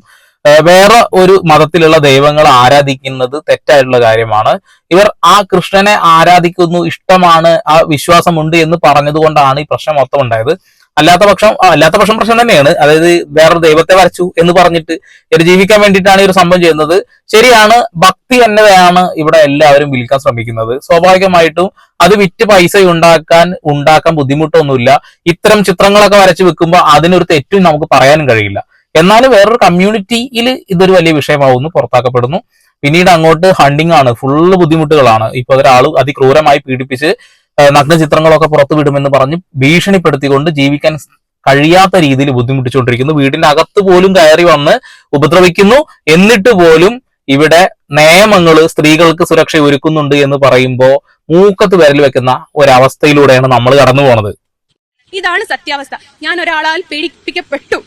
വേറെ ഒരു മതത്തിലുള്ള ദൈവങ്ങൾ ആരാധിക്കുന്നത് തെറ്റായിട്ടുള്ള കാര്യമാണ്. ഇവർ ആ കൃഷ്ണനെ ആരാധിക്കുന്നു ഇഷ്ടമാണ് ആ വിശ്വാസമുണ്ട് എന്ന് പറഞ്ഞതുകൊണ്ടാണ് ഈ പ്രശ്നം മൊത്തം ഉണ്ടായത്. അല്ലാത്ത പക്ഷം അല്ലാത്ത പക്ഷം പ്രശ്നം തന്നെയാണ്. അതായത് വേറൊരു ദൈവത്തെ വരച്ചു എന്ന് പറഞ്ഞിട്ട് ഇവർ ജീവിക്കാൻ വേണ്ടിയിട്ടാണ് ഈ ഒരു സംഭവം ചെയ്യുന്നത്. ശരിയാണ് ഭക്തി എന്നതാണ് ഇവിടെ എല്ലാവരും വിൽക്കാൻ ശ്രമിക്കുന്നത്. സ്വാഭാവികമായിട്ടും അത് വിറ്റ് പൈസ ഉണ്ടാക്കാൻ ഉണ്ടാക്കാൻ ബുദ്ധിമുട്ടൊന്നുമില്ല. ഇത്തരം ചിത്രങ്ങളൊക്കെ വരച്ചു വെക്കുമ്പോൾ അതിനൊരു തെറ്റും നമുക്ക് പറയാനും കഴിയില്ല. എന്നാലും വേറൊരു കമ്മ്യൂണിറ്റിയിൽ ഇതൊരു വലിയ വിഷയമാവുന്നു പുറത്താക്കപ്പെടുന്നു. പിന്നീട് അങ്ങോട്ട് ഹണ്ടിങ് ആണ്. ഫുള്ള് ബുദ്ധിമുട്ടുകളാണ്. ഇപ്പൊ ഒരാൾ അതിക്രൂരമായി പീഡിപ്പിച്ച് ഏഹ് നഗ്ന ചിത്രങ്ങളൊക്കെ പുറത്തു വിടുമെന്ന് പറഞ്ഞ് ഭീഷണിപ്പെടുത്തിക്കൊണ്ട് ജീവിക്കാൻ കഴിയാത്ത രീതിയിൽ ബുദ്ധിമുട്ടിച്ചുകൊണ്ടിരിക്കുന്നു. വീടിന്റെ അകത്ത് പോലും കയറി വന്ന് ഉപദ്രവിക്കുന്നു. എന്നിട്ട് പോലും ഇവിടെ നിയമങ്ങൾ സ്ത്രീകൾക്ക് സുരക്ഷ ഒരുക്കുന്നുണ്ട് എന്ന് പറയുമ്പോൾ മൂക്കത്ത് വിരൽ വെക്കുന്ന ഒരവസ്ഥയിലൂടെയാണ് നമ്മൾ കടന്നു പോണത്. ഇതാണ് സത്യാവസ്ഥ. ഞാൻ ഒരാളാൽ പീഡിപ്പിക്കപ്പെട്ടു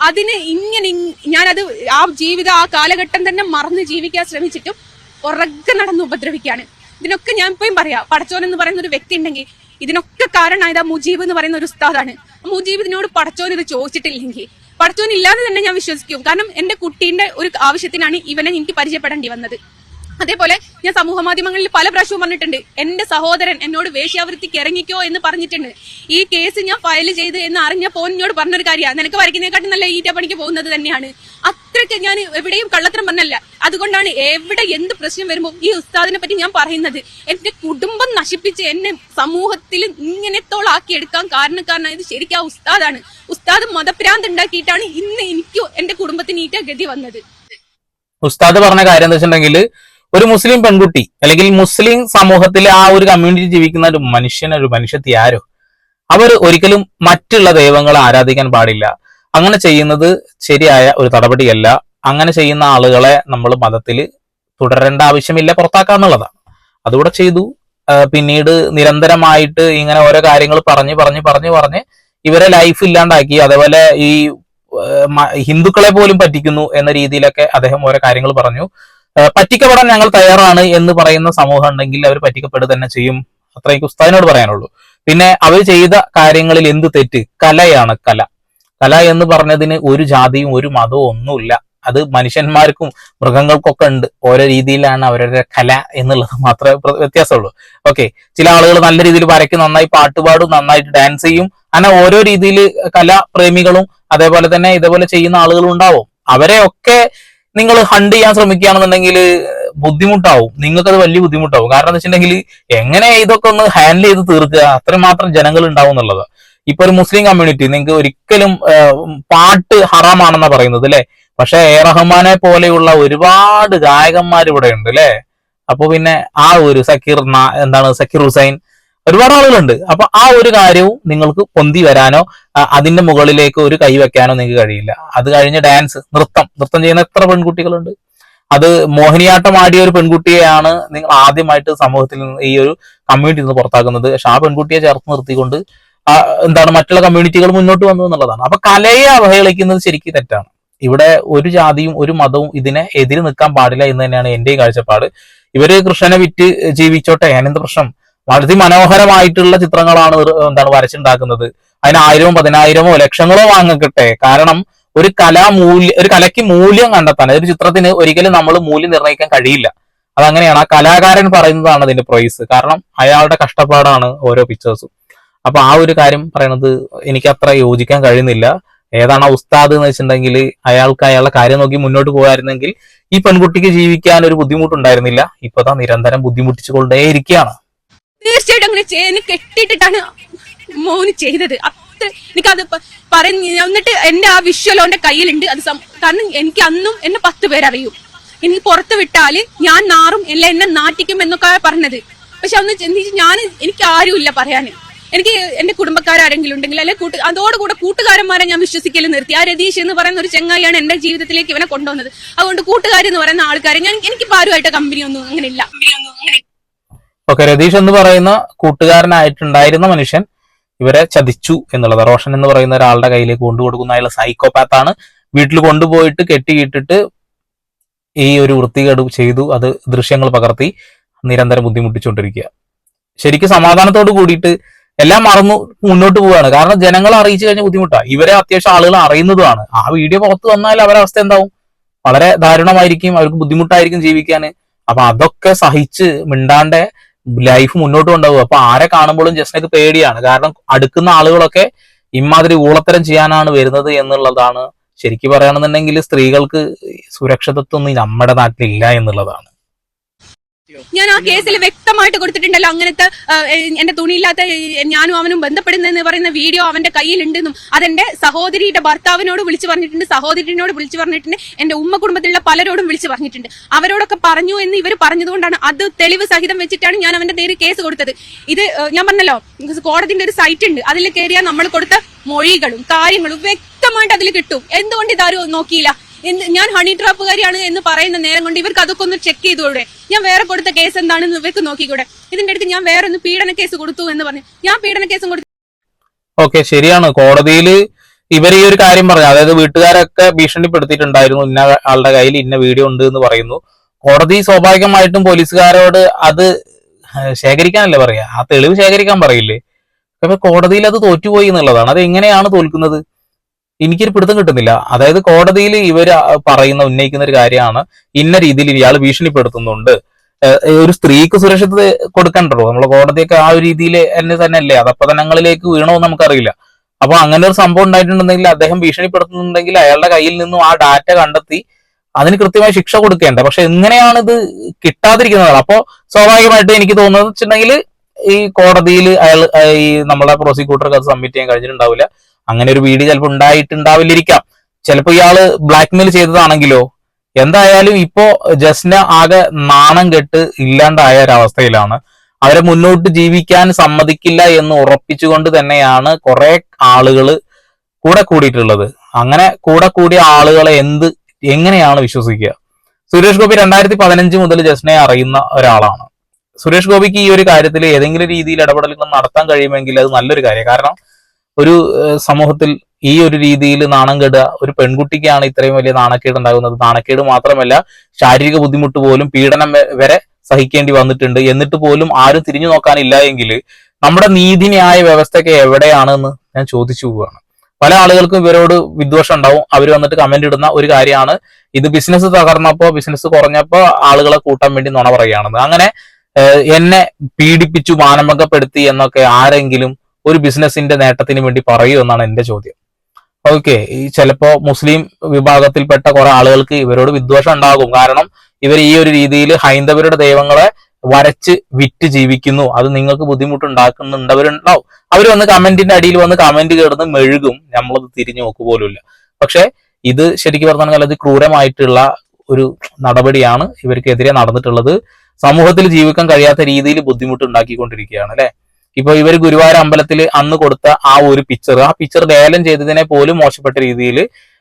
അതിന് ഇങ്ങനെ ഇങ്- ഞാനത് ആ ജീവിതം ആ കാലഘട്ടം തന്നെ മറന്ന് ജീവിക്കാൻ ശ്രമിച്ചിട്ടും ഉറക്കെ നടന്ന് ഉപദ്രവിക്കാണ് ഇതിനൊക്കെ ഞാൻ ഇപ്പോഴും പറയാം പടച്ചോൻ എന്ന് പറയുന്ന ഒരു വ്യക്തി ഉണ്ടെങ്കിൽ ഇതിനൊക്കെ കാരണമായത് ആ മുജീബ് എന്ന് പറയുന്ന ഒരു ഉസ്താദാണ്. മുജീബ് ഇതിനോട് പടച്ചോൻ ഇത് ചോദിച്ചിട്ടില്ലെങ്കിൽ പടച്ചോൻ ഇല്ലാതെ തന്നെ ഞാൻ വിശ്വസിക്കും. കാരണം എന്റെ കുട്ടീന്റെ ഒരു ആവശ്യത്തിനാണ് ഇവനെ എനിക്ക് പരിചയപ്പെടേണ്ടി വന്നത്. അതേപോലെ ഞാൻ സമൂഹ മാധ്യമങ്ങളിൽ പല പ്രാവശ്യവും പറഞ്ഞിട്ടുണ്ട് എന്റെ സഹോദരൻ എന്നോട് വേശ്യാവൃത്തിക്ക് ഇറങ്ങിക്കോ എന്ന് പറഞ്ഞിട്ടുണ്ട്. ഈ കേസ് ഞാൻ ഫയൽ ചെയ്ത് എന്ന് അറിഞ്ഞപ്പോൾ എന്നോട് പറഞ്ഞൊരു കാര്യമാണ്. നിനക്ക് വരയ്ക്കുന്നതിനെക്കാട്ടും നല്ല ഈറ്റ പണിക്ക് പോകുന്നത് തന്നെയാണ്. അത്രയ്ക്ക് ഞാൻ എവിടെയും കള്ളത്തരം പറഞ്ഞല്ല. അതുകൊണ്ടാണ് എവിടെ എന്ത് പ്രശ്നം വരുമ്പോൾ ഈ ഉസ്താദിനെ പറ്റി ഞാൻ പറയുന്നത്. എന്റെ കുടുംബം നശിപ്പിച്ച് എന്നെ സമൂഹത്തിൽ ഇങ്ങനത്തോളാക്കി എടുക്കാൻ കാരണക്കാരനായത് ശരിക്കും ആ ഉസ്താദാണ്. ഉസ്താദ് മതഭ്രാന്ത് ഉണ്ടാക്കിയിട്ടാണ് ഇന്ന് എനിക്ക് എന്റെ കുടുംബത്തിന് ഈറ്റ ഗതി വന്നത്. ഉസ്താദ് പറഞ്ഞ കാര്യം എന്താ വെച്ചിട്ടുണ്ടെങ്കിൽ ഒരു മുസ്ലിം പെൺകുട്ടി അല്ലെങ്കിൽ മുസ്ലിം സമൂഹത്തിലെ ആ ഒരു കമ്മ്യൂണിറ്റി ജീവിക്കുന്ന ഒരു മനുഷ്യൻ ഒരു മനുഷ്യത്തി ആരോ? അവർ ഒരിക്കലും മറ്റുള്ള ദൈവങ്ങളെ ആരാധിക്കാൻ പാടില്ല. അങ്ങനെ ചെയ്യുന്നത് ശരിയായ ഒരു നടപടിയല്ല. അങ്ങനെ ചെയ്യുന്ന ആളുകളെ നമ്മൾ മതത്തിൽ തുടരേണ്ട ആവശ്യമില്ല പുറത്താക്കാന്നുള്ളതാണ് അതുകൂടെ ചെയ്തു. പിന്നീട് നിരന്തരമായിട്ട് ഇങ്ങനെ ഓരോ കാര്യങ്ങൾ പറഞ്ഞ് പറഞ്ഞ് പറഞ്ഞ് പറഞ്ഞ് ഇവരെ ലൈഫ് ഇല്ലാണ്ടാക്കി അതേപോലെ ഈ ഹിന്ദുക്കളെ പോലും പറ്റിക്കുന്നു എന്ന രീതിയിലൊക്കെ അദ്ദേഹം ഓരോ കാര്യങ്ങൾ പറഞ്ഞു. പറ്റിക്കപ്പെടാൻ ഞങ്ങൾ തയ്യാറാണ് എന്ന് പറയുന്ന സമൂഹം ഉണ്ടെങ്കിൽ അവർ പറ്റിക്കപ്പെടുക തന്നെ ചെയ്യും. അത്ര എനിക്ക് ഉസ്താദിനോട് പറയാനുള്ളൂ. പിന്നെ അവർ ചെയ്ത കാര്യങ്ങളിൽ എന്ത് തെറ്റ്? കലയാണ് കല. കല എന്ന് പറഞ്ഞതിന് ഒരു ജാതിയും ഒരു മതവും ഒന്നുമില്ല. അത് മനുഷ്യന്മാർക്കും മൃഗങ്ങൾക്കൊക്കെ ഉണ്ട്. ഓരോ രീതിയിലാണ് അവരുടെ കല എന്നുള്ളത് മാത്രമേ വ്യത്യാസമുള്ളൂ. ഓക്കെ. ചില ആളുകൾ നല്ല രീതിയിൽ വരയ്ക്കും നന്നായി പാട്ടുപാടും നന്നായിട്ട് ഡാൻസ് ചെയ്യും. അങ്ങനെ ഓരോ രീതിയിൽ കലാപ്രേമികളും അതേപോലെ തന്നെ ഇതേപോലെ ചെയ്യുന്ന ആളുകളും ഉണ്ടാവും. അവരെയൊക്കെ നിങ്ങൾ ഹണ്ട് ചെയ്യാൻ ശ്രമിക്കുകയാണെന്നുണ്ടെങ്കിൽ ബുദ്ധിമുട്ടാവും. നിങ്ങൾക്കത് വലിയ ബുദ്ധിമുട്ടാവും. കാരണം എന്താ വെച്ചിട്ടുണ്ടെങ്കിൽ എങ്ങനെ ഇതൊക്കെ ഒന്ന് ഹാൻഡിൽ ചെയ്ത് തീർക്കുക അത്രമാത്രം ജനങ്ങൾ ഉണ്ടാവും എന്നുള്ളത്. ഇപ്പൊ ഒരു മുസ്ലിം കമ്മ്യൂണിറ്റി നിങ്ങൾക്ക് ഒരിക്കലും പാട്ട് ഹറാമാണെന്നാ പറയുന്നത് അല്ലെ? പക്ഷെ എ റഹ്മാനെ പോലെയുള്ള ഒരുപാട് ഗായകന്മാർ ഇവിടെ ഉണ്ട് അല്ലെ? അപ്പൊ പിന്നെ ആ ഒരു സക്കീർ എന്താണ് സക്കീർ ഹുസൈൻ ഒരുപാട് ആളുകളുണ്ട്. അപ്പൊ ആ ഒരു കാര്യവും നിങ്ങൾക്ക് പൊന്തി വരാനോ അതിന്റെ മുകളിലേക്ക് ഒരു കൈ വെക്കാനോ നിങ്ങൾക്ക് കഴിയില്ല. അത് കഴിഞ്ഞ് ഡാൻസ് നൃത്തം. നൃത്തം ചെയ്യുന്ന എത്ര പെൺകുട്ടികളുണ്ട്? അത് മോഹിനിയാട്ടം ആടിയ ഒരു പെൺകുട്ടിയെയാണ് നിങ്ങൾ ആദ്യമായിട്ട് സമൂഹത്തിൽ നിന്ന് ഈ ഒരു കമ്മ്യൂണിറ്റിയിൽ നിന്ന് പുറത്താക്കുന്നത്. പക്ഷെ ആ പെൺകുട്ടിയെ ചേർത്ത് നിർത്തിക്കൊണ്ട് എന്താണ് മറ്റുള്ള കമ്മ്യൂണിറ്റികൾ മുന്നോട്ട് വന്നു എന്നുള്ളതാണ്. അപ്പൊ കലയെ അവഹേളിക്കുന്നത് ശരിക്കും തെറ്റാണ്. ഇവിടെ ഒരു ജാതിയും ഒരു മതവും ഇതിനെ എതിര് നിൽക്കാൻ പാടില്ല എന്ന് തന്നെയാണ് എന്റെയും കാഴ്ചപ്പാട്. ഇവർ കൃഷ്ണനെ വിറ്റ് ജീവിച്ചോട്ടെ അതിനെന്ത് പ്രശ്നം. വളരെ മനോഹരമായിട്ടുള്ള ചിത്രങ്ങളാണ് എന്താണ് വരച്ചുണ്ടാക്കുന്നത്. അതിന് ആയിരമോ പതിനായിരമോ ലക്ഷങ്ങളോ വാങ്ങിക്കട്ടെ. കാരണം ഒരു കലാമൂല്യ ഒരു കലയ്ക്ക് മൂല്യം കണ്ടെത്താൻ ഒരു ചിത്രത്തിന് ഒരിക്കലും നമ്മൾ മൂല്യം നിർണയിക്കാൻ കഴിയില്ല. അതങ്ങനെയാണ്. ആ കലാകാരൻ പറയുന്നതാണ് അതിന്റെ പ്രൈസ് കാരണം അയാളുടെ കഷ്ടപ്പാടാണ് ഓരോ പിക്ചേഴ്സും അപ്പൊ ആ ഒരു കാര്യം പറയണത് എനിക്ക് അത്ര യോജിക്കാൻ കഴിയുന്നില്ല. ഏതാണ് ഉസ്താദ് എന്ന് വെച്ചിട്ടുണ്ടെങ്കിൽ അയാൾക്ക് അയാളുടെ കാര്യം നോക്കി മുന്നോട്ട് പോകായിരുന്നെങ്കിൽ ഈ പെൺകുട്ടിക്ക് ജീവിക്കാൻ ഒരു ബുദ്ധിമുട്ടുണ്ടായിരുന്നില്ല. ഇപ്പതാ നിരന്തരം ബുദ്ധിമുട്ടിച്ചുകൊണ്ടേയിരിക്കുകയാണ്. തീർച്ചയായിട്ടും അങ്ങനെ ചെയ്യുന്ന കെട്ടിയിട്ടിട്ടാണ് മോന് ചെയ്തത്. അത്ര എനിക്കത് പറഞ്ഞ് എന്നിട്ട് എന്റെ ആ വിഷ്വലോ അവന്റെ കയ്യിലുണ്ട്. അത് കാരണം എനിക്ക് അന്നും എന്നെ പത്ത് പേരറിയും ഇനി പുറത്ത് വിട്ടാൽ ഞാൻ നാറും എല്ലാം എന്നെ നാട്ടിക്കും എന്നൊക്കെ പറഞ്ഞത്. പക്ഷെ അന്ന് ചിന്തിച്ച് ഞാൻ എനിക്ക് ആരുമില്ല പറയാന്. എനിക്ക് എന്റെ കുടുംബക്കാരെങ്കിലും ഉണ്ടെങ്കിൽ അല്ലെ കൂട്ട് അതോടുകൂടെ കൂട്ടുകാരന്മാരെ ഞാൻ വിശ്വസിക്കൽ നിർത്തി. ആ രതീഷ് എന്ന് പറയുന്ന ഒരു ചെങ്ങായിയാണ് എന്റെ ജീവിതത്തിലേക്ക് ഇവനെ കൊണ്ടുവന്നത്. അതുകൊണ്ട് കൂട്ടുകാരെന്ന് പറയുന്ന ആൾക്കാരെ ഞാൻ എനിക്ക് ആരുമായിട്ട് കമ്പനി ഒന്നും അങ്ങനെ ഇല്ല. ഓക്കെ രതീഷ് എന്ന് പറയുന്ന കൂട്ടുകാരനായിട്ടുണ്ടായിരുന്ന മനുഷ്യൻ ഇവരെ ചതിച്ചു എന്നുള്ളത്. റോഷൻ എന്ന് പറയുന്ന ഒരാളുടെ കയ്യിലേക്ക് കൊണ്ടുകൊടുക്കുന്ന അയാൾ സൈക്കോപാത്ത് ആണ്. വീട്ടിൽ കൊണ്ടുപോയിട്ട് കെട്ടിയിട്ടിട്ട് ഈ ഒരു വൃത്തികേട് ചെയ്തു. അത് ദൃശ്യങ്ങൾ പകർത്തി നിരന്തരം ബുദ്ധിമുട്ടിച്ചുകൊണ്ടിരിക്കുക. ശരിക്കും സമാധാനത്തോട് കൂടിയിട്ട് എല്ലാം മറന്നു മുന്നോട്ട് പോവുകയാണ്. കാരണം ജനങ്ങളെ അറിയിച്ചു കഴിഞ്ഞ ബുദ്ധിമുട്ടാണ് ഇവരെ അത്യാവശ്യം ആളുകൾ അറിയുന്നതുമാണ്. ആ വീഡിയോ പുറത്തു വന്നാൽ അവരുടെ അവസ്ഥ എന്താവും? വളരെ ദാരുണമായിരിക്കും. അവർക്ക് ബുദ്ധിമുട്ടായിരിക്കും ജീവിക്കാൻ. അപ്പൊ അതൊക്കെ സഹിച്ച് മിണ്ടാണ്ട് ലൈഫ് മുന്നോട്ട് കൊണ്ടുപോകും. അപ്പൊ ആരെ കാണുമ്പോഴും ജസ്നക്ക് പേടിയാണ്. കാരണം അടുക്കുന്ന ആളുകളൊക്കെ ഇമാതിരി ഊളത്തരം ചെയ്യാനാണ് വരുന്നത് എന്നുള്ളതാണ് ശരിക്കും പറയുകയാണെന്നുണ്ടെങ്കിൽ സ്ത്രീകൾക്ക് സുരക്ഷിതത്വം നമ്മുടെ നാട്ടിലില്ല എന്നുള്ളതാണ്. ഞാൻ ആ കേസിൽ വ്യക്തമായിട്ട് കൊടുത്തിട്ടുണ്ടല്ലോ. അങ്ങനത്തെ എന്റെ തുണിയില്ലാത്ത ഞാനും അവനും ബന്ധപ്പെടുന്നെന്ന് പറയുന്ന വീഡിയോ അവന്റെ കയ്യിലുണ്ടെന്നും അതെന്റെ സഹോദരിയുടെ ഭർത്താവിനോട് വിളിച്ചു പറഞ്ഞിട്ടുണ്ട് സഹോദരിനോട് വിളിച്ചു പറഞ്ഞിട്ടുണ്ട് എന്റെ ഉമ്മ കുടുംബത്തിലുള്ള പലരോടും വിളിച്ചു പറഞ്ഞിട്ടുണ്ട്. അവരോടൊക്കെ പറഞ്ഞു എന്ന് ഇവർ പറഞ്ഞതുകൊണ്ടാണ് അത് തെളിവ് സഹിതം വെച്ചിട്ടാണ് ഞാൻ അവന്റെ നേരെ കേസ് കൊടുത്തത്. ഇത് ഞാൻ പറഞ്ഞല്ലോ കോടതിന്റെ ഒരു സൈറ്റ് ഉണ്ട്. അതിൽ കയറിയാൽ നമ്മൾ കൊടുത്ത മൊഴികളും കാര്യങ്ങളും വ്യക്തമായിട്ട് അതിൽ കിട്ടും. എന്തുകൊണ്ട് ഇതാരും നോക്കിയില്ല? ഞാൻ ഹണി ട്രാപ്പുകാരിയാണ് എന്ന് പറയുന്ന നേരം കൊണ്ട് ഇവർക്ക് അതൊക്കെ ഒന്ന് ചെക്ക് ചെയ്തുകൂടെ? ഞാൻ വേറെ കൊടുത്ത കേസ് എന്താണെന്ന് ഇവർക്ക് നോക്കിക്കൂടെ? ഇതിന്റെ അടുത്ത് ഞാൻ വേറെ ഒന്ന് പീഡന കേസ് കൊടുത്തു എന്ന് പറഞ്ഞു. ഞാൻ പീഡന കേസും കൊടുത്തു ഓക്കെ ശരിയാണ്. കോടതിയിൽ ഇവർ ഈ ഒരു കാര്യം പറഞ്ഞു. അതായത് വീട്ടുകാരൊക്കെ ഭീഷണിപ്പെടുത്തിയിട്ടുണ്ടായിരുന്നു. ഇന്ന ആളുടെ കയ്യിൽ ഇന്ന വീഡിയോ ഉണ്ട് എന്ന് പറയുന്നു. കോടതി സ്വാഭാവികമായിട്ടും പോലീസുകാരോട് അത് ശേഖരിക്കാനല്ലേ പറയാ? ആ തെളിവ് ശേഖരിക്കാൻ പറയില്ലേ? അപ്പൊ കോടതിയിൽ അത് തോറ്റുപോയി എന്നുള്ളതാണ്. അത് എങ്ങനെയാണ് തോൽക്കുന്നത്? എനിക്കൊരു പിടുത്തം കിട്ടുന്നില്ല. അതായത് കോടതിയിൽ ഇവർ പറയുന്ന ഉന്നയിക്കുന്ന ഒരു കാര്യമാണ് ഇന്ന രീതിയിൽ ഇയാൾ ഭീഷണിപ്പെടുത്തുന്നുണ്ട്. ഒരു സ്ത്രീക്ക് സുരക്ഷിതത കൊടുക്കണ്ടല്ലോ? നമ്മളെ കോടതിയൊക്കെ ആ ഒരു രീതിയിൽ എന്നെ തന്നെ അല്ലേ അത് അപ്പതനങ്ങളിലേക്ക് വീണോ എന്ന് നമുക്കറിയില്ല. അപ്പൊ അങ്ങനെ ഒരു സംഭവം ഉണ്ടായിട്ടുണ്ടെങ്കിൽ അദ്ദേഹം ഭീഷണിപ്പെടുത്തുന്നുണ്ടെങ്കിൽ അയാളുടെ കയ്യിൽ നിന്നും ആ ഡാറ്റ കണ്ടെത്തി അതിന് കൃത്യമായി ശിക്ഷ കൊടുക്കേണ്ട. പക്ഷെ എങ്ങനെയാണ് ഇത് കിട്ടാതിരിക്കുന്നത്? അപ്പോ സ്വാഭാവികമായിട്ട് എനിക്ക് തോന്നുന്നത് വെച്ചിട്ടുണ്ടെങ്കിൽ ഈ കോടതിയിൽ അയാൾ ഈ നമ്മളെ പ്രോസിക്യൂട്ടർക്ക് അത് സബ്മിറ്റ് ചെയ്യാൻ കഴിഞ്ഞിട്ടുണ്ടാവില്ല. അങ്ങനെ ഒരു വീഡിയോ ചിലപ്പോൾ ഉണ്ടായിട്ടുണ്ടാവില്ലിരിക്കാം ചിലപ്പോൾ ഇയാൾ ബ്ലാക്ക്മെയിൽ ചെയ്തതാണെങ്കിലോ എന്തായാലും ഇപ്പോ ജസ്ന ആകെ നാണം കെട്ട് ഇല്ലാണ്ടായ ഒരവസ്ഥയിലാണ്. അവരെ മുന്നോട്ട് ജീവിക്കാൻ സമ്മതിക്കില്ല എന്ന് ഉറപ്പിച്ചുകൊണ്ട് തന്നെയാണ് കുറെ ആളുകൾ കൂടെ കൂടിയിട്ടുള്ളത്. അങ്ങനെ കൂടെ കൂടിയ ആളുകളെ എന്ത് എങ്ങനെയാണ് വിശ്വസിക്കുക? സുരേഷ് ഗോപി രണ്ടായിരത്തി പതിനഞ്ച് മുതൽ ജസ്നയെ അറിയുന്ന ഒരാളാണ്. സുരേഷ് ഗോപിക്ക് ഈ ഒരു കാര്യത്തിൽ ഏതെങ്കിലും രീതിയിൽ ഇടപെടലുകൾ നടത്താൻ കഴിയുമെങ്കിൽ അത് നല്ലൊരു കാര്യം കാരണം ഒരു സമൂഹത്തിൽ ഈ ഒരു രീതിയിൽ നാണം കെടുക ഒരു പെൺകുട്ടിക്കാണ് ഇത്രയും വലിയ നാണക്കേട് ഉണ്ടാകുന്നത്. നാണക്കേട് മാത്രമല്ല ശാരീരിക ബുദ്ധിമുട്ട് പോലും പീഡനം വരെ സഹിക്കേണ്ടി വന്നിട്ടുണ്ട്. എന്നിട്ട് പോലും ആരും തിരിഞ്ഞു നോക്കാനില്ല എങ്കിൽ നമ്മുടെ നീതിന്യായ വ്യവസ്ഥയൊക്കെ എവിടെയാണെന്ന് ഞാൻ ചോദിച്ചു പോവുകയാണ്. പല ആളുകൾക്കും ഇവരോട് വിദ്വേഷം ഉണ്ടാവും. അവർ വന്നിട്ട് കമന്റ് ഇടുന്ന ഒരു കാര്യമാണ്. ഇത് ബിസിനസ് തകർന്നപ്പോ ബിസിനസ് കുറഞ്ഞപ്പോ ആളുകളെ കൂട്ടാൻ വേണ്ടി നുണ പറയുകയാണെന്ന്. അങ്ങനെ എന്നെ പീഡിപ്പിച്ചു മാനഭംഗപ്പെടുത്തി എന്നൊക്കെ ആരെങ്കിലും ഒരു ബിസിനസിന്റെ നേട്ടത്തിന് വേണ്ടി പറയൂ എന്നാണ് എന്റെ ചോദ്യം. ഓക്കെ ഈ ചിലപ്പോ മുസ്ലിം വിഭാഗത്തിൽപ്പെട്ട കുറെ ആളുകൾക്ക് ഇവരോട് വിദ്വേഷം ഉണ്ടാകും. കാരണം ഇവർ ഈ ഒരു രീതിയിൽ ഹൈന്ദവരുടെ ദൈവങ്ങളെ വരച്ച് വിറ്റ് ജീവിക്കുന്നു. അത് നിങ്ങൾക്ക് ബുദ്ധിമുട്ടുണ്ടാക്കുന്നുണ്ടവരുണ്ടാവും. അവർ വന്ന് കമന്റിന്റെ അടിയിൽ വന്ന് കമന്റ് കേടുന്ന് മെഴുകും. നമ്മളത് തിരിഞ്ഞു നോക്കു പോലുമില്ല. പക്ഷെ ഇത് ശരിക്കും പറഞ്ഞാൽ അത് ക്രൂരമായിട്ടുള്ള ഒരു നടപടിയാണ് ഇവർക്കെതിരെ നടന്നിട്ടുള്ളത്. സമൂഹത്തിൽ ജീവിക്കാൻ കഴിയാത്ത രീതിയിൽ ബുദ്ധിമുട്ട് ഉണ്ടാക്കിക്കൊണ്ടിരിക്കുകയാണ് അല്ലെ? ഇപ്പൊ ഇവർ ഗുരുവായൂർ അമ്പലത്തിൽ അന്ന് കൊടുത്ത ആ ഒരു പിക്ചർ ആ പിക്ചർ ലേലം ചെയ്തതിനെ പോലും മോശപ്പെട്ട രീതിയിൽ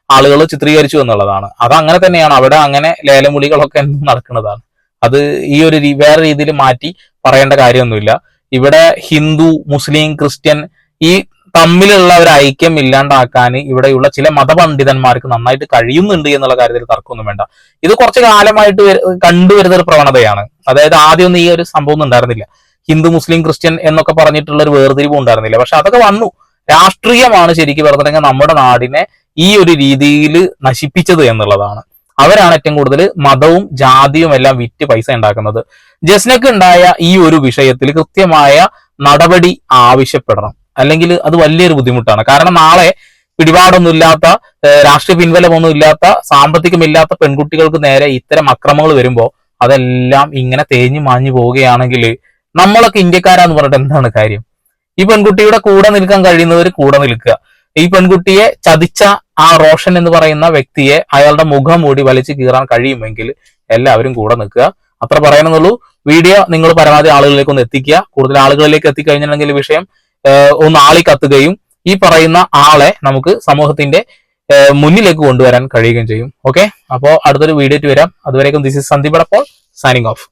ആളുകൾ ചിത്രീകരിച്ചു എന്നുള്ളതാണ്. അത് അങ്ങനെ തന്നെയാണ്. അവിടെ അങ്ങനെ ലേലം വിളികളൊക്കെ നടക്കുന്നതാണ്. അത് ഈ ഒരു വേറെ രീതിയിൽ മാറ്റി പറയേണ്ട കാര്യമൊന്നുമില്ല. ഇവിടെ ഹിന്ദു മുസ്ലിം ക്രിസ്ത്യൻ ഈ തമ്മിലുള്ള ഒരു ഐക്യം ഇല്ലാണ്ടാക്കാൻ ഇവിടെയുള്ള ചില മതപണ്ഡിതന്മാർക്ക് നന്നായിട്ട് കഴിയുന്നുണ്ട് എന്നുള്ള കാര്യത്തിൽ തർക്കമൊന്നും വേണ്ട. ഇത് കുറച്ച് കാലമായിട്ട് കണ്ടുവരുന്ന ഒരു പ്രവണതയാണ്. അതായത് ആദ്യമൊന്നും ഈ ഒരു സംഭവം ഉണ്ടായിരുന്നില്ല. ഹിന്ദു മുസ്ലിം ക്രിസ്ത്യൻ എന്നൊക്കെ പറഞ്ഞിട്ടുള്ള ഒരു വേർതിരിവ് ഉണ്ടായിരുന്നില്ല. പക്ഷെ അതൊക്കെ വന്നു. രാഷ്ട്രീയമാണ് ശരിക്കും പറഞ്ഞിട്ടുണ്ടെങ്കിൽ നമ്മുടെ നാടിനെ ഈ ഒരു രീതിയിൽ നശിപ്പിച്ചത് എന്നുള്ളതാണ്. അവരാണ് ഏറ്റവും കൂടുതൽ മതവും ജാതിയും എല്ലാം വിറ്റ് പൈസ ഉണ്ടാക്കുന്നത്. ജസ്നക്ക് ഉണ്ടായ ഈ ഒരു വിഷയത്തിൽ കൃത്യമായ നടപടി ആവശ്യപ്പെടണം. അല്ലെങ്കിൽ അത് വലിയൊരു ബുദ്ധിമുട്ടാണ്. കാരണം നാളെ പിടിപാടൊന്നുമില്ലാത്ത രാഷ്ട്രീയ പിൻബലമൊന്നും ഇല്ലാത്ത സാമ്പത്തികമില്ലാത്ത പെൺകുട്ടികൾക്ക് നേരെ ഇത്തരം അക്രമങ്ങൾ വരുമ്പോൾ അതെല്ലാം ഇങ്ങനെ തേഞ്ഞു മാഞ്ഞു പോവുകയാണെങ്കിൽ നമ്മളൊക്കെ ഇന്ത്യക്കാരാന്ന് പറഞ്ഞിട്ട് എന്താണ് കാര്യം? ഈ പെൺകുട്ടിയുടെ കൂടെ നിൽക്കാൻ കഴിയുന്നവർ കൂടെ നിൽക്കുക. ഈ പെൺകുട്ടിയെ ചതിച്ച ആ റോഷൻ എന്ന് പറയുന്ന വ്യക്തിയെ അയാളുടെ മുഖം മൂടി വലിച്ചു കീറാൻ കഴിയുമെങ്കിൽ എല്ലാവരും കൂടെ നിൽക്കുക. അത്ര പറയണമെന്നുള്ളൂ വീഡിയോ നിങ്ങൾ പരമാവധി ആളുകളിലേക്ക് ഒന്ന് എത്തിക്കുക. കൂടുതൽ ആളുകളിലേക്ക് എത്തിക്കഴിഞ്ഞിട്ടുണ്ടെങ്കിൽ വിഷയം ഒന്ന് ആളി കത്തുകയും ഈ പറയുന്ന ആളെ നമുക്ക് സമൂഹത്തിന്റെ മുന്നിലേക്ക് കൊണ്ടുവരാൻ കഴിയുകയും ചെയ്യും. ഓക്കെ? അപ്പോൾ അടുത്തൊരു വീഡിയോ വരാം. അതുവരേക്കും ദിസ് ഇസ് സന്ദീപ് അപ്പോൾ സൈനിങ് ഓഫ്